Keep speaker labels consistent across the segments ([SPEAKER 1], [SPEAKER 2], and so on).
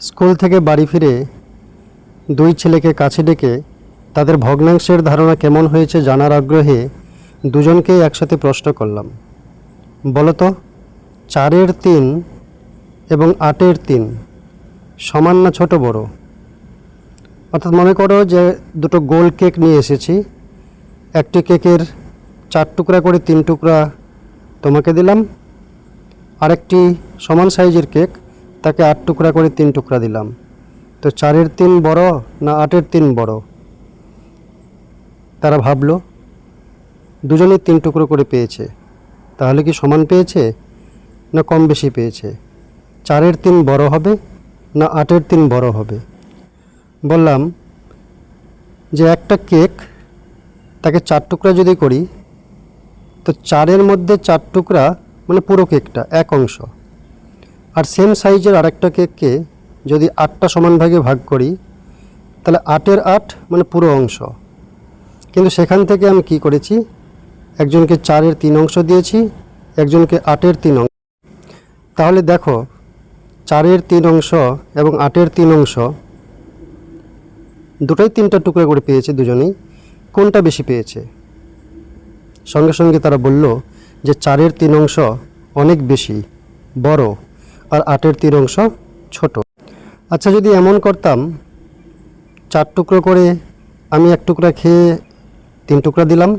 [SPEAKER 1] School থেকে বাড়ি ফিরে দুই ছেলেকে কাছে ডেকে তাদের ভগ্নাংশের ধারণা কেমন হয়েছে জানার আগ্রহে দুজনকেই একসাথে প্রশ্ন করলাম। বলতো, চারের তিন এবং আটের তিন সমান না ছোট বড়? অর্থাৎ মনে করো যে দুটো গোল কেক নিয়ে এসেছি, একটি কেকের চার টুকরা করে তিন টুকরা তোমাকে দিলাম, আরেকটি সমান সাইজের কেক তাকে আট টুকরা করে তিন টুকরা দিলাম। তো চারের তিন বড় না আটের তিন বড়? তারা ভাবলো, দুজনেই তিন টুকরো করে পেয়েছে। তাহলে কি সমান পেয়েছে না কম বেশি পেয়েছে? চারের তিন বড় হবে না আটের তিন বড় হবে? বললাম যে একটা কেক তাকে চার টুকরা যদি করি, তো চারের মধ্যে চার টুকরা মানে পুরো কেকটা, এক অংশ। আর সেম সাইজের আরেকটা কেককে যদি আটটা সমান ভাগে ভাগ করি, তাহলে আটের আট মানে পুরো অংশ। কিন্তু সেখান থেকে আমি কি করেছি? একজনকে চারের তিন অংশ দিয়েছি, একজনকে আটের তিন অংশ। তাহলে দেখো, চারের তিন অংশ এবং আটের তিন অংশ, দুটোই তিনটা টুকরা করে পেয়েছে দুজনেই। কোনটা বেশি পেয়েছে? সঙ্গে সঙ্গে তারা বলল যে চারের তিন অংশ অনেক বেশি, বড়। আর আটের তিন অংশ ছোট। আচ্ছা যদি এমন করতাম, চার টুকরো করে আমি এক টুকরা খেয়ে তিন টুকরা দিলাম,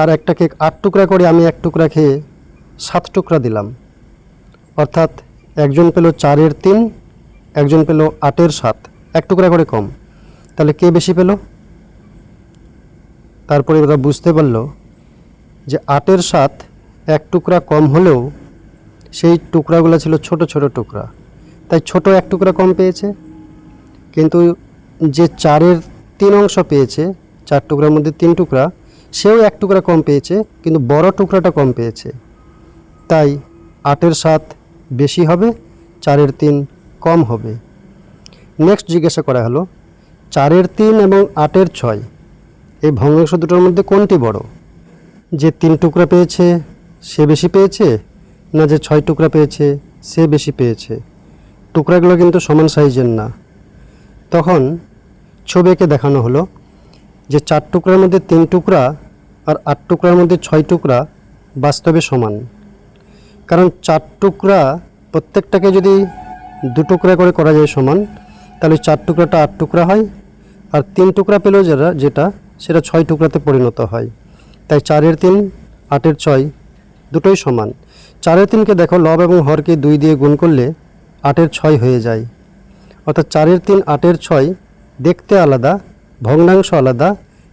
[SPEAKER 1] আর একটা কেক আট টুকরা করে আমি এক টুকরা খেয়ে সাত টুকরা দিলাম। অর্থাৎ একজন পেল চারের তিন, একজন পেল আটের সাত, এক টুকরা করে কম। তাহলে কে বেশি পেল? তারপরে ওরা বুঝতে পারল যে আটের সাত এক টুকরা কম হলেও সেই টুকরাগুলো ছিল ছোট ছোট টুকরা। তাই ছোট এক টুকরা কম পেয়েছে। কিন্তু যে চারের তিন অংশ পেয়েছে, চার টুকরার মধ্যে তিন টুকরা, সেও এক টুকরা কম পেয়েছে, কিন্তু বড় টুকরাটা কম পেয়েছে। তাই আটের সাত বেশি হবে, চারের তিন কম হবে। নেক্সট জিজ্ঞাসা করা হলো, চারের তিন এবং আটের ছয়, এই ভগ্নাংশ দুটোর মধ্যে কোনটি বড়? যে তিন টুকরা পেয়েছে, সে বেশি পেয়েছে না যে ছয় টুকরা পেয়েছে, সে বেশি পেয়েছে। টুকরাগুলো কিন্তু সমান সাইজের না। তখন ছবি এঁকে দেখানো হলো যে চার টুকরার মধ্যে তিন টুকরা আর আট টুকরার মধ্যে ছয় টুকরা বাস্তবে সমান। কারণ চার টুকরা প্রত্যেকটাকে যদি দু টুকরা করে করা যায় সমান, তাহলে চার টুকরাটা আট টুকরা হয় আর তিন টুকরা পেলেও যারা যেটা, সেটা ছয় টুকরাতে পরিণত হয়। তাই চারের তিন, আটের ছয় দুটোই সমান। চারের তিনকে দেখো, লব এবং হরকে দুই দিয়ে গুণ করলে আটের ছয় হয়ে যায়। অর্থাৎ চারের তিন আটের ছয় দেখতে আলাদা, ভগ্নাংশ আলাদা,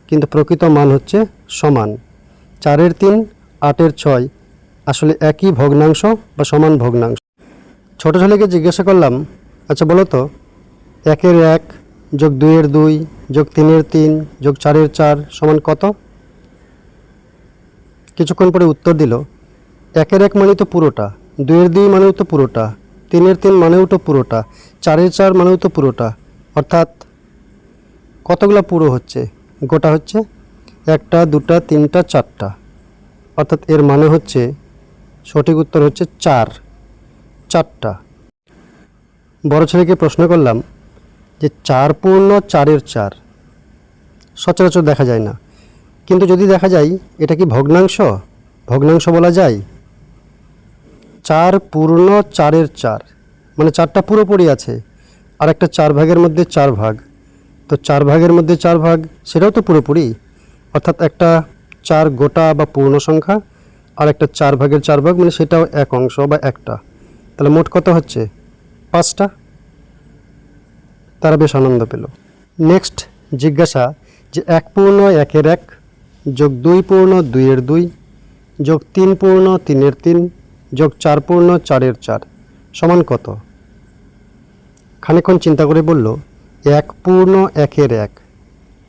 [SPEAKER 1] কিন্তু প্রকৃত মান হচ্ছে সমান। চারের তিন আটের ছয় আসলে একই ভগ্নাংশ বা সমান ভগ্নাংশ। ছোট ছেলেকে জিজ্ঞাসা করলাম আচ্ছা বলো তো, একের এক যোগ দুইয়ের দুই যোগ তিনের তিন যোগ চারের চার সমান কত? কিছুক্ষণ পরে উত্তর দিল একের এক মানে তো পুরোটা, দুইয়ের দুই মানেও তো পুরোটা, তিনের তিন মানেও তো পুরোটা, চারের চার মানেও তো পুরোটা। অর্থাৎ কতগুলো পুরো হচ্ছে? গোটা হচ্ছে একটা, দুটা, তিনটা, চারটা। অর্থাৎ এর মানে হচ্ছে, সঠিক উত্তর হচ্ছে চার, চারটা। বড় ছেলেকে প্রশ্ন করলাম যে চার পূর্ণ, চারের চার। সচরাচর দেখা যায় না। কিন্তু যদি দেখা যায়, এটা কি ভগ্নাংশ? ভগ্নাংশ বলা যায়? চার পূর্ণ চারের চার। মানে চারটা পুরোপুরি আছে। আর একটা চার ভাগের মধ্যে চার ভাগ। তো চার ভাগের মধ্যে চার ভাগ, সেটাও তো পুরোপুরি। অর্থাৎ একটা চার গোটা বা পূর্ণ সংখ্যা, আর একটা চার ভাগের চার ভাগ মানে সেটাও এক অংশ বা একটা। তাহলে মোট কত হচ্ছে? পাঁচটা? তারা বেশ আনন্দ পেল। নেক্সট জিজ্ঞাসা যে এক পূর্ণ একের এক যোগ দুই পূর্ণ দুইয়ের দুই যোগ তিন পূর্ণ তিনের তিন যোগ চার পূর্ণ চারের চার সমান কত? খানিকক্ষণ চিন্তা করে বলল, এক পূর্ণ একের এক।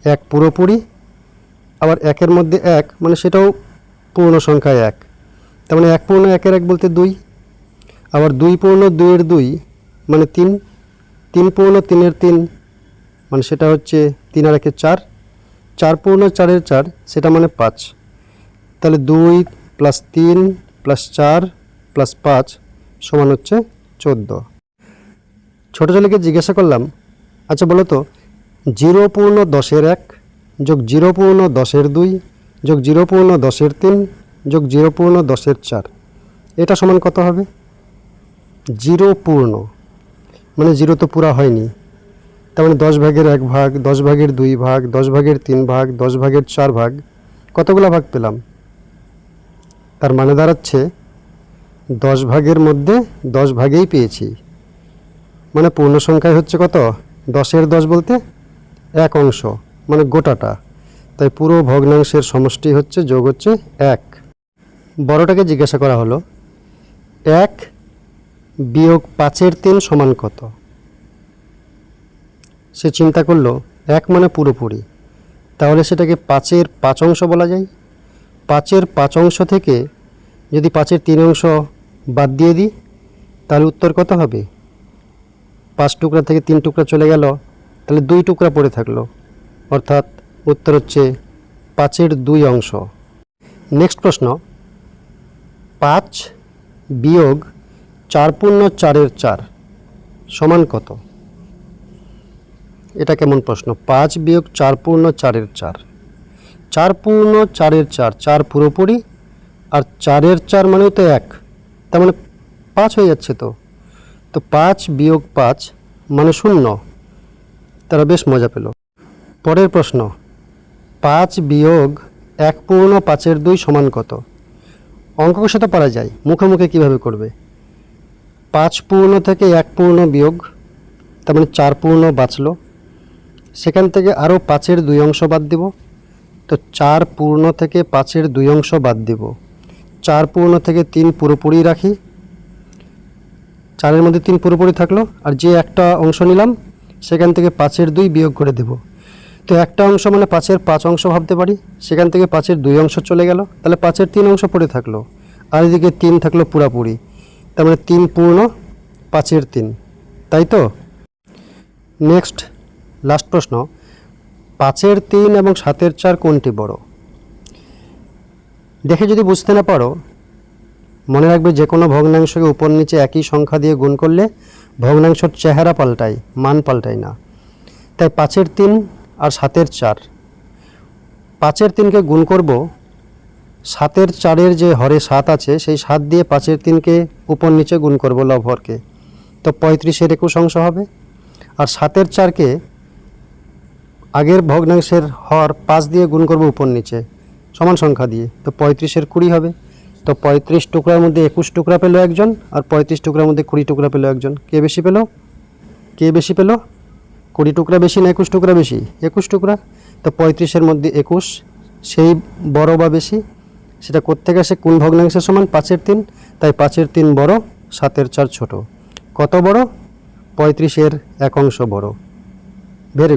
[SPEAKER 1] এক পুরোপুরি, আবার একের মধ্যে এক মানে সেটাও পূর্ণ সংখ্যায় এক। তার মানে এক পূর্ণ একের এক বলতে দুই, আবার দুই পূর্ণ দুইয়ের দুই মানে তিন তিন পূর্ণ তিনের তিন মানে সেটা হচ্ছে তিন আর একের চার। চার পূর্ণ চারের চার, সেটা মানে পাঁচ। তাহলে দুই প্লাস তিন প্লাস চার প্লাস পাঁচ সমান হচ্ছে চোদ্দ। ছোটো ছেলেকে জিজ্ঞাসা করলাম আচ্ছা বলো তো, জিরো পূর্ণ দশের এক যোগ জিরো পূর্ণ দশের দুই যোগ জিরো পূর্ণ দশের তিন যোগ জিরো পূর্ণ দশের চার, এটা সমান কত হবে? জিরো পূর্ণ। মানে জিরো তো পুরা হয়নি। তার মানে দশ ভাগের এক ভাগ, দশ ভাগের দুই ভাগ, দশ ভাগের তিন ভাগ, দশ ভাগের চার ভাগ, কতগুলো ভাগ পেলাম? তার মানে দাঁড়াচ্ছে দশ ভাগের মধ্যে দশ ভাগেই পেয়েছি। মানে পূর্ণ সংখ্যায় হচ্ছে কত? দশের দশ বলতে এক অংশ মানে গোটাটা। তাই পুরো ভগ্নাংশের সমষ্টি হচ্ছে, যোগ হচ্ছে এক। বড়টাকে জিজ্ঞাসা করা হলো, এক বিয়োগ পাঁচের তিন সমান কত? সে চিন্তা করল, এক মানে পুরোপুরি। তাহলে সেটাকে পাঁচের পাঁচ অংশ বলা যায়। পাঁচের পাঁচ অংশ থেকে যদি পাঁচের তিন অংশ বাদ দিয়ে দিই তাহলে উত্তর কত হবে? পাঁচ টুকরা থেকে তিন টুকরা চলে গেল, তাহলে দুই টুকরা পড়ে থাকল। অর্থাৎ উত্তর হচ্ছে পাঁচের দুই অংশ। নেক্সট প্রশ্ন। পাঁচ বিয়োগ চার পূর্ণ চারের চার সমান কত? এটা কেমন প্রশ্ন? পাঁচ বিয়োগ চার পূর্ণ চারের চার। চার পূর্ণ চারের চার চার পুরোপুরি, আর চারের চার মানেও তো এক। তার মানে পাঁচ হয়ে যাচ্ছে তো। তো পাঁচ বিয়োগ পাঁচ মানে শূন্য। তারা বেশ মজা পেল। পরের প্রশ্ন, পাঁচ বিয়োগ এক পূর্ণ পাঁচের দুই সমান কত? অঙ্ক কষে তো পারা যায়, মুখে মুখে কীভাবে করবে? পাঁচ পূর্ণ থেকে এক পূর্ণ বিয়োগ, তার মানে চার পূর্ণ বাঁচলো। সেখান থেকে আরও পাঁচের দুই অংশ বাদ দিব। তো চার পূর্ণ থেকে পাঁচের দুই অংশ বাদ দিব। চার পূর্ণ থেকে তিন পুরোপুরি রাখি। চারের মধ্যে তিন পুরোপুরি থাকল, আর যে একটা অংশ নিলাম, সেখান থেকে পাঁচের দুই বিয়োগ করে দেব। তো একটা অংশ মানে পাঁচের পাঁচ অংশ ভাবতে পারি, সেখান থেকে পাঁচের দুই অংশ চলে গেল, তাহলে পাঁচের তিন অংশ পড়ে থাকল, আর এদিকে তিন থাকল পুরাপুরি, তার মানে তিন পূর্ণ, পাঁচের তিন, তাই তো? নেক্সট লাস্ট প্রশ্ন, পাঁচের তিন এবং সাতের চার কোনটি বড়? দেখে যদি বুঝতে না পারো, মনে রাখবে যে কোনো ভগ্নাংশকে উপর নিচে একই সংখ্যা দিয়ে গুণ করলে ভগ্নাংশর চেহারা পাল্টায়, মান পাল্টায় না। তাই পাঁচের তিন আর সাতের চার। পাঁচের তিনকে গুণ করব, সাতের চারের যে হরে সাত আছে, সেই সাত দিয়ে পাঁচের তিনকে উপর নিচে গুণ করব লভরকে তো পঁয়ত্রিশের একুশ অংশ হবে। আর সাতের চারকে আগের ভগ্নাংশের হর পাঁচ দিয়ে গুণ করব উপর নিচে। সমান সংখ্যা দিয়ে। তো পঁয়ত্রিশের কুড়ি হবে। তো পঁয়ত্রিশ টুকরার মধ্যে একুশ টুকরা পেল একজন আর পঁয়ত্রিশ টুকরার মধ্যে কুড়ি টুকরা পেল একজন। কে বেশি পেল? কে বেশি পেল? কুড়ি টুকরা বেশি না একুশ টুকরা বেশি? একুশ টুকরা। তো পঁয়ত্রিশের মধ্যে একুশ, সেই বড় বা বেশি? সেটা কোত্থেকে আসে? কোন ভগ্নাংশের সমান? পাঁচের তিন। তাই পাঁচের তিন বড়, সাতের চার ছোট। কত বড়? পঁয়ত্রিশের এক অংশ বড়। Very good